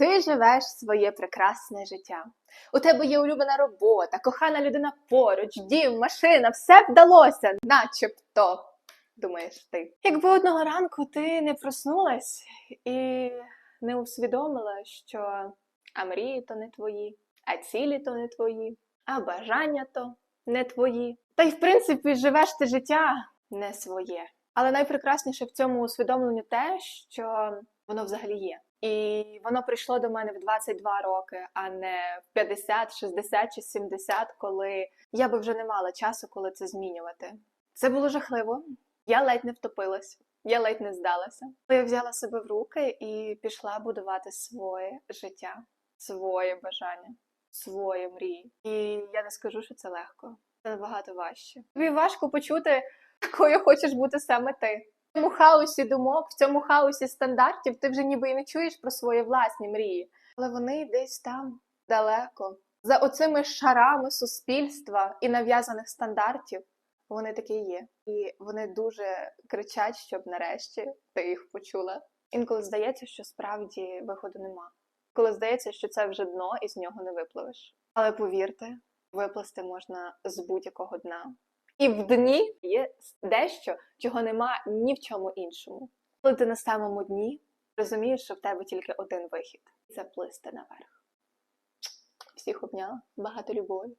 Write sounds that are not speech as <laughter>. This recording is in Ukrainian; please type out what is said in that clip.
ти живеш своє прекрасне життя. У тебе є улюблена робота, кохана людина поруч, дім, машина, все вдалося, начебто, думаєш ти. Якби одного ранку ти не проснулась і не усвідомила, що а мрії то не твої, а цілі то не твої, а бажання то не твої. Та й в принципі живеш ти життя не своє. Але найпрекрасніше в цьому усвідомленні те, що воно взагалі є. І воно прийшло до мене в 22 роки, а не в 50, 60 чи 70, коли я би вже не мала часу, коли це змінювати. Це було жахливо. Я ледь не втопилась, я ледь не здалася. Я взяла себе в руки і пішла будувати своє життя, своє бажання, свої мрії. І я не скажу, що це легко. Це набагато важче. Тобі важко почути, <laughs> якою хочеш бути саме ти. Цьому хаосі думок, в цьому хаосі стандартів ти вже ніби і не чуєш про свої власні мрії, але вони десь там далеко, за оцими шарами суспільства і нав'язаних стандартів. Вони такі є, і вони дуже кричать, щоб нарешті ти їх почула. Інколи здається, що справді виходу нема. Коли здається, що це вже дно і з нього не випливеш. Але повірте, виплисти можна з будь-якого дна. І в дні є дещо, чого нема ні в чому іншому. Коли ти на самому дні розумієш, що в тебе тільки один вихід заплисти наверх. Всіх обняла, багато любові.